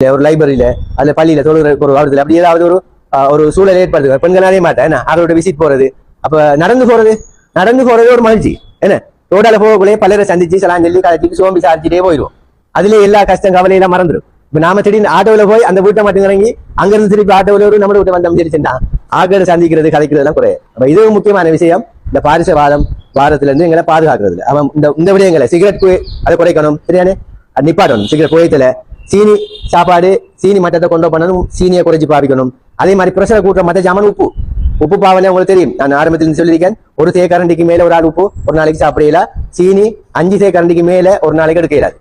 இல்ல ஒரு லைப்ரரியில அதுல பள்ளியில தொழுகிற ஒரு வாரத்தில் அப்படி ஏதாவது ஒரு ஒரு சூழல் ஏற்படுது பெண்களாலே மாட்டேன். என்ன? அவரோட விசிட் போறது. அப்ப நடந்து போறது. நடந்து போறது ஒரு மகிழ்ச்சி. என்ன? ரோடால போகக்குள்ளே பலரை சந்திச்சு சலாம் சொல்லி கழிச்சிட்டு சோம்பி சாதிச்சுட்டே போயிடும் அதுல எல்லா கஷ்டம் கவலையெல்லாம் மறந்துடும். இப்ப நாம திடீர்னு ஆட்டோவில போய் அந்த வீட்டை மட்டும் இறங்கி அங்கிருந்து திருப்பி ஆட்டோவில ஒரு நம்ம வீட்டை வந்தோம் சரி சென்றான் சந்திக்கிறது கதைக்கிறது எல்லாம் குறையும் அப்ப இதுவும் முக்கியமான விஷயம். இந்த பாரிசவாதம் வாரத்துல இருந்து எங்களை பாதுகாக்கிறது அவன் இந்த இந்த விடயங்களை சிகரெட் அதை குறைக்கணும். சரியானே நிப்பாட்டணும். சிகரெட் புகையத்துல சீனி சாப்பாடு சீனி மட்டத்தை கொண்டு பண்ணணும் சீனியை குறைச்சி பாவிக்கணும். அதே மாதிரி பிரஷரை கூட்டுற மத்த ஜாமான் உப்பு. உப்பு பாவலே உங்களுக்கு தெரியும். நான் ஆரம்பத்தில் சொல்லியிருக்கேன். ஒரு தேக்கரண்டிக்கு மேல ஒரு ஆள் உப்பு ஒரு நாளைக்கு சாப்பிடல சீனி அஞ்சு தேக்கரண்டிக்கு மேல ஒரு நாளைக்கு எடுக்க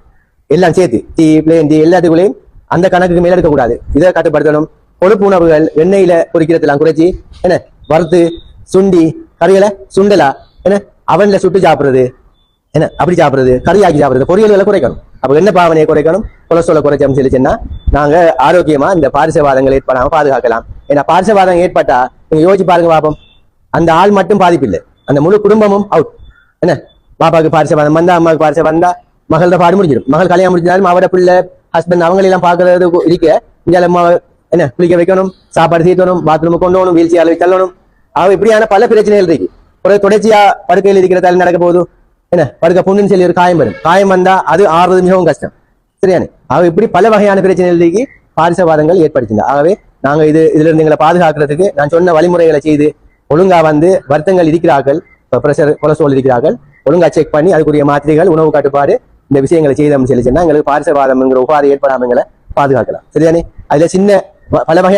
எல்லாம் சேர்த்து டீ பிளேன் டீ எல்லாத்துக்குள்ளேயும் அந்த கணக்குக்கு மேல எடுக்கக்கூடாது. இதை கட்டுப்படுத்தணும். கொழுப்பு உணவுகள் எண்ணெயில பொரிக்கிறதெல்லாம் குறைச்சி என்ன வறுத்து சுண்டி கறிகளை சுண்டலா என்ன அவன்ல சுட்டு சாப்பிடுறது. என்ன? அப்படி சாப்பிடுறது? கறியாக்கி சாப்பிடுறது? பொரியல்களை குறைக்கணும். அப்ப என்ன பாவனையை குறைக்கணும்? கொலஸ்ட்ரால குறைச்சோம்னு சொல்லிச்சுன்னா நாங்க ஆரோக்கியமா இந்த பாரிசவாதங்கள் ஏற்படாம பாதுகாக்கலாம். ஏன்னா பாரிசவாதம் ஏற்பட்டா நீங்க யோசிச்சு பாருங்க பாப்போம். அந்த ஆள் மட்டும் பாதிப்பு இல்லை அந்த முழு குடும்பமும் அவுட் என்ன? பாப்பாக்கு பாரிசவாதம் வந்தா அம்மாவுக்கு பாரிசம் வந்தா மகளோட பாடு முடிஞ்சிடும். மகள் கல்யாணம் முடிஞ்சாலும் அவட பிள்ளை ஹஸ்பண்ட் அவங்களெல்லாம் பாக்குறது இருக்க இந்தியாவில் அம்மா என்ன குளிக்க வைக்கணும் சாப்பாடு தீர்த்தணும் பாத்ரூம் கொண்டு போகணும் வீல் சேலை தள்ளணும். அவ இப்படியான பல பிரச்சனைகள் இருக்கு. ஒரு தொடர்ச்சியா படுக்கையில் இருக்கிற தலை நடக்க போகுது. என்ன? படுக்க புண்ணுன்னு சொல்லி ஒரு காயம் வரும். காயம் வந்தா அது ஆறுறது மிகவும் கஷ்டம். சரியானே? அவ இப்படி பல வகையான பிரச்சனைகளுக்கு பாரிசவாதங்கள் ஏற்படுத்திங்க ஆகவே நாங்க இது இதுல இருந்து எங்களை பாதுகாக்கிறதுக்கு நான் சொன்ன வழிமுறைகளை செய்து ஒழுங்கா வந்து வருத்தங்கள் இருக்கிறார்கள். பிரஷர் கொலஸ்ட்ரால் இருக்கிறார்கள். ஒழுங்கா செக் பண்ணி அதுக்குரிய மாத்திரைகள் உணவு கட்டுப்பாடு இந்த விஷயங்களை செய்தோம்னு சொல்லி சொன்னா எங்களுக்கு பாரிசவாதம்ங்கிற உபாதை ஏற்படாம எங்களை பாதுகாக்கலாம். சரியானே அதுல சின்ன பல வகை